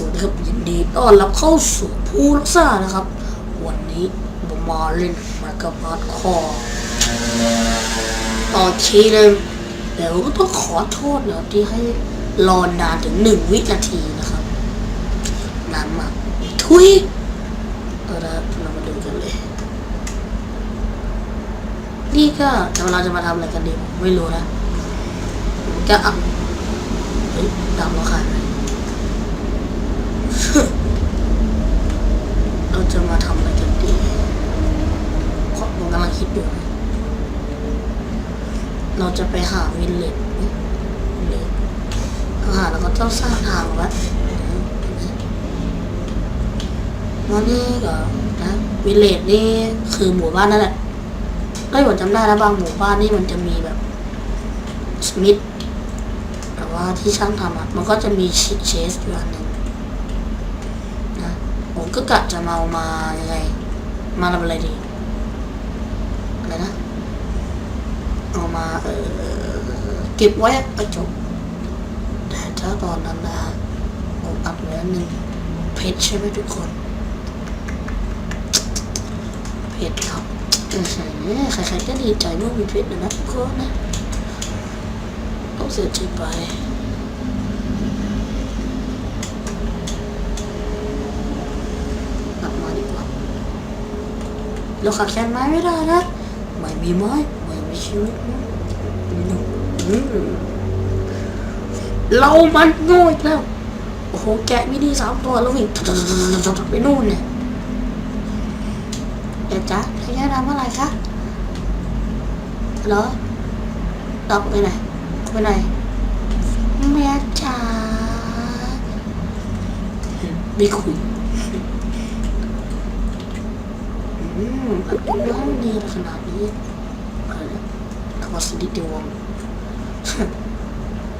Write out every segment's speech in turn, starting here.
สวัสดีครับยินดีต้อนรับเข้าสู่ผู้รักษานะครับ วันนี้ผมมาเล่นมากับพาร์ดคอร์ต่อทีนึงเดี๋ยวก็ต้องขอโทษนะที่ให้รอนานถึงหนึ่งวินาทีนะครับนานมากทุยเอาละเรามาดูกันเลย นี่ก็เราจะมาทำอะไรกันดีไม่รู้นะผมจะอะเฮ้ยตามเราขายไหม เรา จะมาทำอะไรกันดีเพราะผมกำลังคิดอยู่ เราจะไปหาวินเลจไหมวินเลจเราหาแล้วก็ต้องสร้างทางไว้วันนี้ก็นะวินเลจนี่คือหมู่บ้านนั่นแหละก็ผมจำได้นะบางหมู่บ้านนี่มันจะมีแบบสมิธแต่ว่าที่ช่างทำอะมันก็จะมีเชสอยู่อันหนึ่ง ก็กะจะมาเอามายังไง มาทำอะไรดี อะไรนะ เอามาเออเก็บไว้กระจกแต่ถ้าตอนนั้นนะผมอัดไว้หนึ่งเพชรใช่ไหมทุกคน เพชรครับใครๆก็ดีใจเมื่อมีเพชรนะทุกคนนะต้องเสียใจไป กลับมาดีกว่า เราขาดแคลนไม้ไม่ได้นะไม่มีไม้ไม่มีชีวิตเรามันโง่อีกแล้ว โอ้โห แกะมินิสามตัวแล้ววิ่งไปนู่นเนี่ยเดี๋ยวจ๊ะขยันทำอะไรคะเหรอตอบไปไหนไปไหนแม่จ๋าไม่คุย อืมมันเป็นห้องดีขนาดนี้อะไรนะคำว่าสนิทดียวง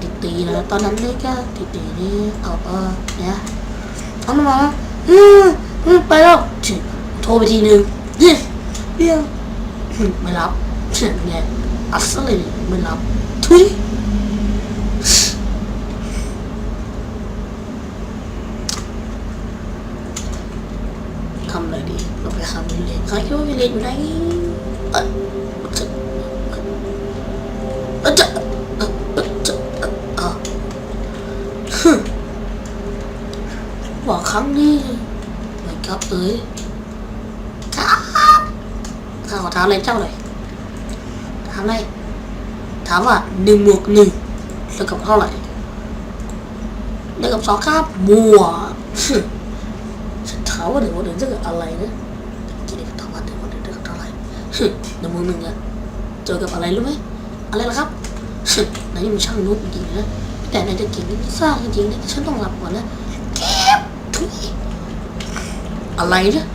ติดตีนะตอนนั้นนี่ก็ติดตีนี่เอาเออเนี่ยเอามาแล้วอืมอืมไปแล้วโทรไปทีนึงเนี่ยเรียไม่รับเนี่ยอัศเลยไม่รับทุยำอะไรดีเราไปหาวิลเลนใครคิดว่าวิลเลนอยู่ไหนเออจะเออจะเออเออจะเออเออฮึบอกครั้งนี้ไม่กลับเอ้ยครับข้าขอถามอะไรเจ้าหน่อยถามอะไรถามว่าหนึ่งบวกหนึ่งเท่ากับเท่าไหร่เท่ากับสองครับมัว ถามว่าหนึ่งวกหนึ่งเท่ากับอะไรนะคิดเด็กถามว่าหนึ่งวกหนึ่งเท่ากับเท่าไร่ฮึนึ่งหนึ่งอะเจอกับอะไรรู้ไหมอะไรล่ะครับฮึนายมันช่างนุจริงนะแต่นายจะเก่งนี่สร้างจริงๆนะฉันต้องรับก่อนนะเก็บทุยอะไรนี่ย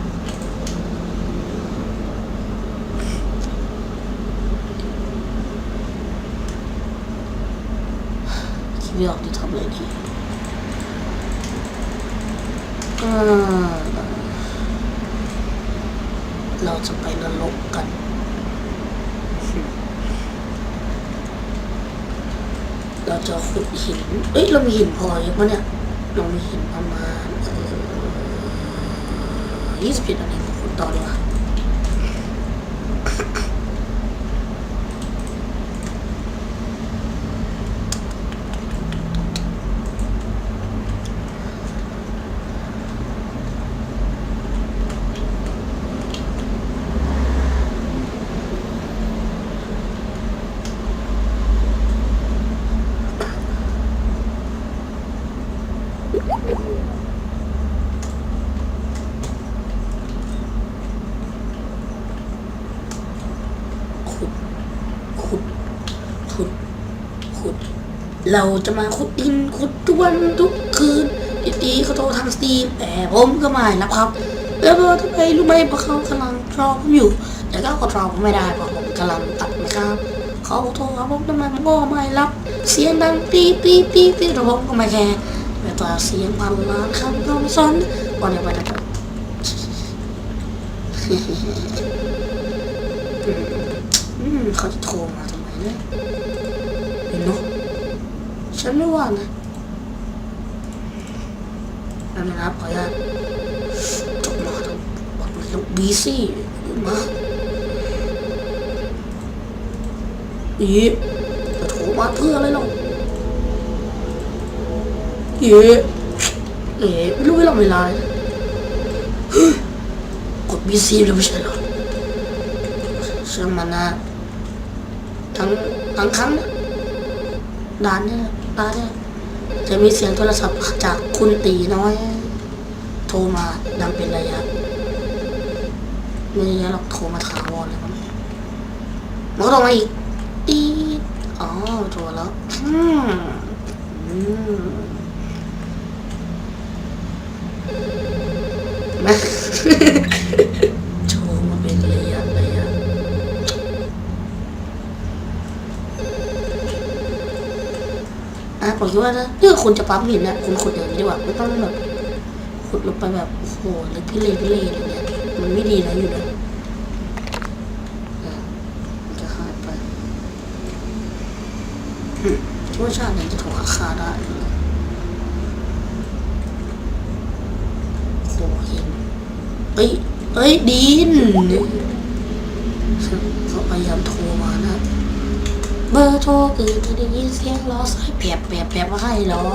คิดไม่ออกจะทำอะไรดี เราจะไปนรกกัน เราจะขุดหิน เอ้ย เรามีหินพอเยอะปะเนี่ย เรามีหินประมาณยี่สิบเอ็ดอันเองขุดต่อดีกว่าขุด ขุด ขุด ขุด เราจะมาขุดดินขุดทุกวันทุกคืนดีๆเขาโทรทางสตรีมแต่ผมก็ไม่นะครับแล้วทำไมรู้ไหมเพราะเขากำลังรอผมอยู่ แต่ก็กดรอผมไม่ได้เพราะผมกำลังตัดนะครับเขาโทรหาผมทำไมผมก็ไม่รับ เสียงดังตีตีตีตีแต่ผมก็ไม่แคร์แต่ต่อเสียงพันล้านคำต้องสอนก่อนจะไปนะครับอืมเขาจะโทรมาทำไมเนี่ย ฉันไม่ว่านะนั่นนะครับขออนุญาตจบมาต้องบอกเลยต้องบีซี่มาอีจะโทรมาเพื่ออะไรหรอกเอ๋เอ๋ไม่รู้เวลาเวลาเลยกดบีซีแล้วไม่ใช่หรอเชื่อมันนะทั้งทั้งครั้งนะด่านเนี่ย ด่าเนี่ยจะมีเสียงโทรศัพท์จากคุณตีน้อย โทรมาดังเป็นระยะไม่ระยะหรอกโทรมาถาวรเลยครับมันก็โทรมาอีกตีอ๋อโทรแล้วอืมอืมนะ ผมคิดว่าถ้าถ้าคุณจะปั๊มหินนะคุณขุดอย่างนี้ดีกว่าไม่ต้องแบบขุดลงไปแบบโอ้โหหรือพิเรนพิเรนอย่างเงี้ยมันไม่ดีนะอยู่นะอะมันจะหายไปอืมคิดว่าชาตินี้จะถูกหักค่าได้เลยโอ้โหหินเอ้ยเอ้ยดินเขาพยายามโทรมานะ เบอร์โทรอื่นจะได้ยินเสียงล้อสายแผลบแผลบแผลบให้หรอ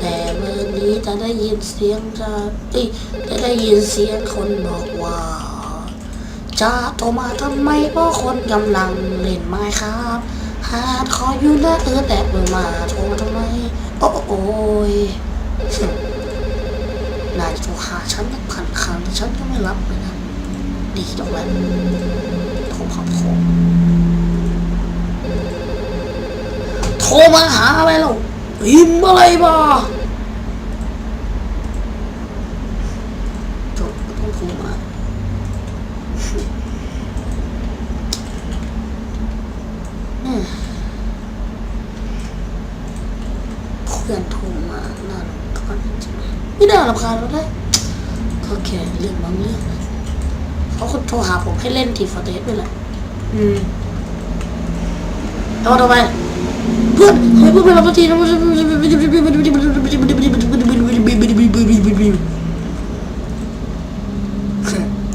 แต่เบอร์นี้จะได้ยินเสียงจะเอ้ยจะได้ยินเสียงคนบอกว่า จะโทรมาทำไมเพราะคนกำลังเล่นไม้ครับหาดคออยู่นะเออแต่เบอร์มาโทรมาทำไม โอ้โอ้ยนายโทรหาฉันนักพันครั้งฉันก็ไม่รับเลยนะดีตรงนั้นโทรขับโท รโทรมาหาอะไรเราพิมพ์อะไรมาจบก็ต้องโทรมาอืมเพื่อนโทรมาน่ารำคาญจริงๆไม่ได้รำคาญเราได้ก็แค่เรื่องบางเรื่องนะเขาคนโทรหาผมให้เล่นทีฟอร์เดสด้วยแหละอืมเอาทำไมเพื่อนเฮ้ยเพื่อนไปรับทีนะ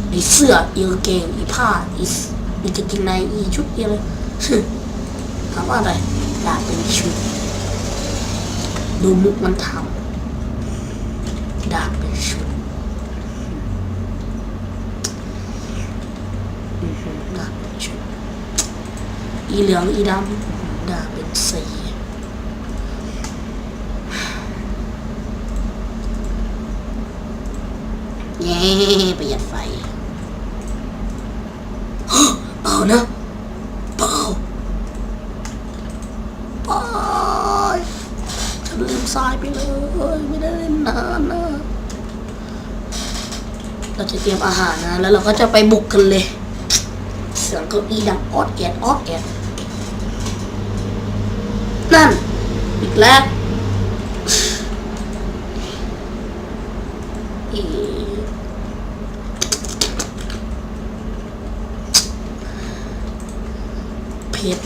ไอเสื้ออีกเกงอีผ้าอีอีกางเกงในอีชุดอีอะไรถามว่าอะไรอยากเป็นชุดดูมุกมันทำดาบเป็นชุดดาบเป็นชุดอีเหลืองอีดำดาบเป็นสี เย้ประหยัดไฟเอานะเปล่าเปล่าฉันลืมทรายไปเลย ไม่ได้เล่นนานนะ เราจะเตรียมอาหารนะ แล้วเราก็จะไปบุกกันเลย เสียงเก้าอี้ดังออดแอดออดแอดนั่น อีกแล้ว อีเผ็ด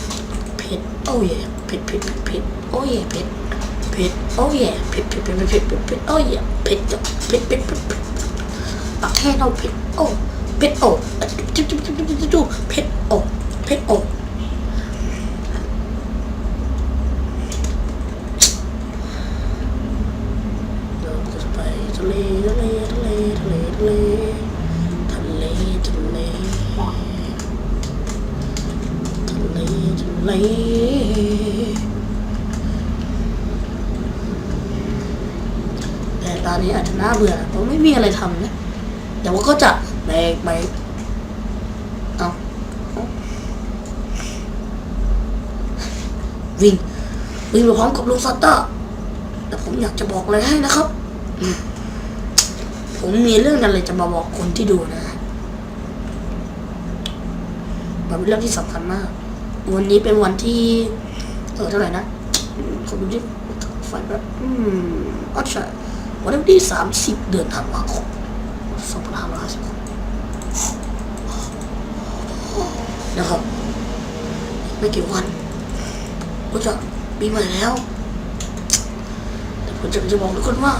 เผ็ดโอ้ยเผ็ดเผ็ดเผ็ดโอ้ยเผ็ดเผ็ดโอ้ยเผ็ดเผ็ดเผ็ดเผ็ดเผ็ดผ็ดโอ้ยเผ็ดจังเผ็ดเผ็ดเผ็ดผ็ดปากแห้งเราเผ็ดโอ้เผ็ดโอ้จุ๊บจุ๊บจุ๊บจุ๊บจุ๊บจุ๊บเผ็ดโอ้เผ็ดโอ้ น่าเบื่อเพราะไม่มีอะไรทำนะเดี๋ยวก็จะไปไปเอาเอาวิ่งวิ่งไปพร้อมกับลุงซัตเตอร์แต่ผมอยากจะบอกอะไรให้นะครับ ผมมีเรื่องอะไรจะมาบอกคนที่ดูนะมันเป็นเรื่องที่สำคัญมาก วันนี้เป็นวันที่ เออเท่าไหร่นะอืมผมดูที่ไฟแบบอืมอ๋อใช่ วันที่สามสิบเดือนธันวาคมสองพันห้าร้อยห้าสิบนะครับ ไม่กี่วันก็จะปีใหม่แล้วแต่ผมจะจะบอกทุกคนว่า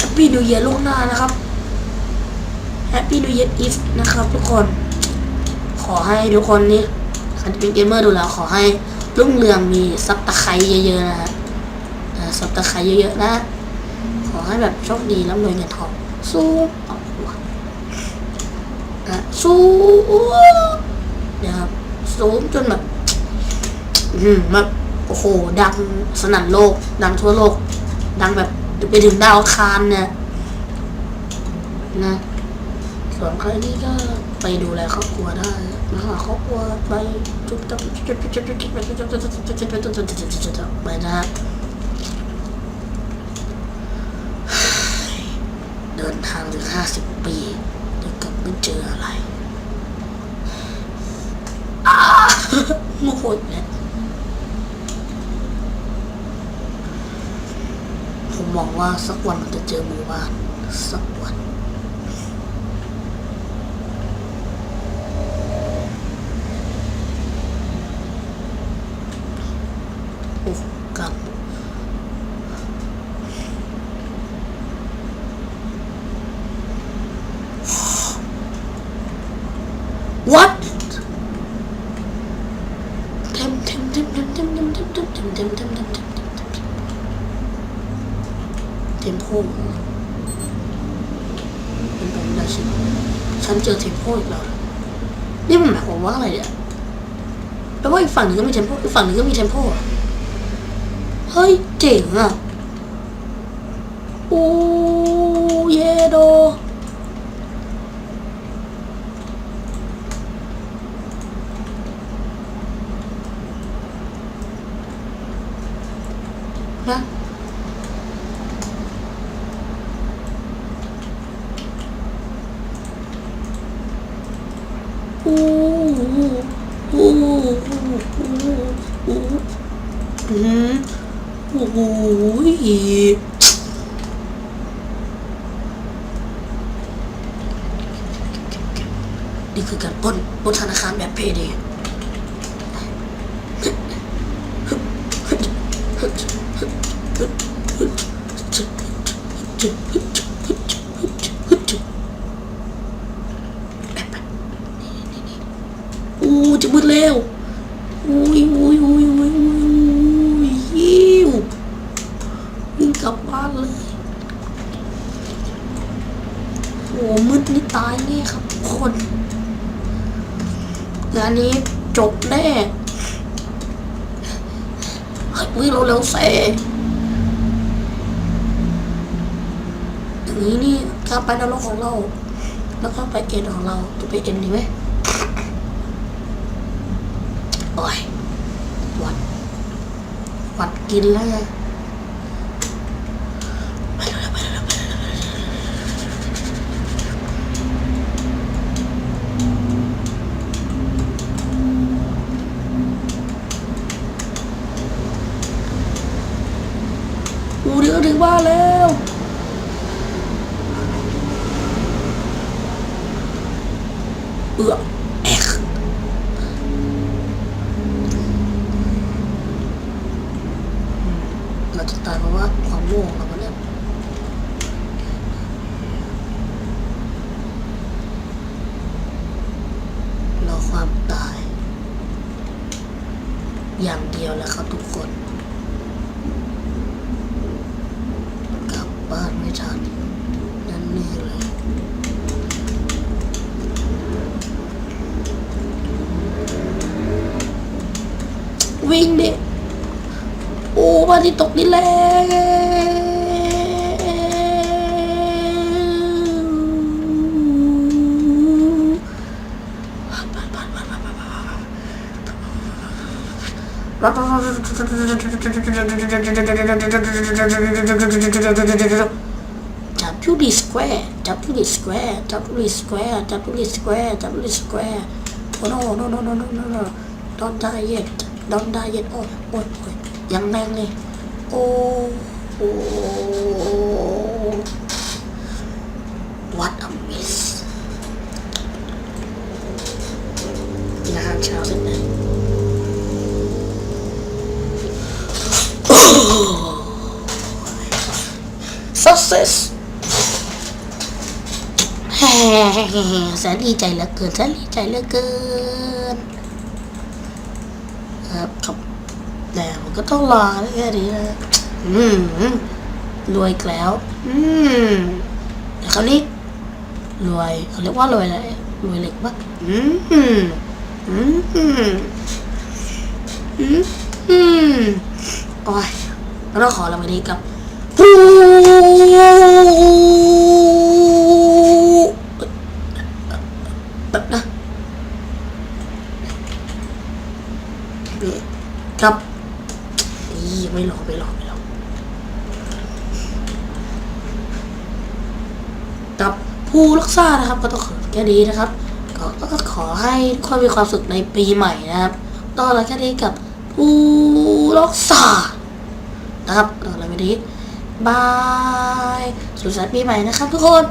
Happy Happy New Year ล่วงหน้านะครับ Happy New Year Eve นะครับ ทุกคน ขอให้ทุกคนนี่ใครที่เป็นเกมเมอร์ดูแล้ว ขอให้รุ่งเรืองมีซับตะไคร้เยอะๆนะฮะซับตะไคร้เยอะๆนะ ให้แบบโชคดีร่ำรวยเงินทอง สู้เอาวะอะสู้นะครับสูงจนแบบอืมแบบโอ้โหดังสนั่นโลก ดังทั่วโลก ดังแบบไปถึงดาวคารเนี่ยนะส่วนใครนี่ก็ไปดูแลครอบครัวได้นะหาครอบครัวไปจุดจุดจุดจุดจุดจุดจุดจุดจุดจุดจุดจุดจุดจุดจุดจุดจุดไปนะฮะเดิ นทางถึงห้าสิบปีเดี๋ยวกลับไม่เจออะไรอาโมโหอีกแล้วผมมองว่าสักวันมันจะเจอหมู่บ้านสักวัน เป็นไปไม่ได้ใช่ไหมฉันเจอเทมโพอีกแล้วนี่มันหมายความว่าอะไรเนี่ยแปลว่าอีกฝั่งหนึ่งก็มีเทมโพอีกฝั่งหนึ่งก็มีเทมโพอะเฮ้ยเจ๋งอะ โอ้เยโด นะ โอ้โหนี่คือการปล้นปล้นธนาคารแบบเพเดอู้ จะมืดแล้วอุ้ยอุ้ยอุ้ยอุ้ยอุ้ยอุ้ยหิววิ่งกลับบ้านเลยโอ้มืดนี่ตายแน่ครับคนงานนี้จบแน่เฮ้ยวิ่งเร็วๆเซ่อย่างนี้นี่กลับไปนรกของเรา แล้วก็ไปเอ็นของเราจะไปเอ็นดีไหม โอ้ยหวัดหวัดกินแล้วไงไปเร็วๆไปเร็วๆไปเร็วๆอูเดี๋ยวถึงบ้านแล้ว เอือแอก เราจะตายเพราะว่าความโง่ของเราเนี่ยรอความตาย อย่างเดียวแหละครับทุกคน กลับบ้านไม่ทัน นั่นนี่เลย วิ่งด็กโอ้พระอาทิตย์ตกดินแล้วจับยูดีสแควร์จับยูดีสแควร์จับยูดีสแควร์จับยูดีสแควร์จับยูดีสแควร์โอ้ no no no no no no no don't die yet don't die yet โอ้ยโอ้ยโอ้ยยัง đón đa diện ôi ôi ôi dặn men đi ô what a miss là hàng thế này. Success. Sẽ đi chạy là cơn, sẽ đi chạy là cơn. นแสนดีใจเหลือเกินครับครับแต่ผมก็ต้องรอแค่นี้นะอืมรวยแล้ว อืมแต่คราวนี้รวยเขาเรียกว่ารวยอะไรรวยเหล็กปะอืมอืมอืมอืมอืมโอ้ยเราต้องขอเราไปดีกับนะนี่ครับนี่ ไม่รอไม่รอไม่รอกับผู้รักษานะครับก็ต้องขอแค่นี้นะครับก็ก็ขอให้ทุกคนมีความสุขในปีใหม่นะครับต่อแล้วแค่นี้กับผู้รักษานะครับก็อะไรไม่ดีบายสุขสันต์ปีใหม่นะครับทุกคน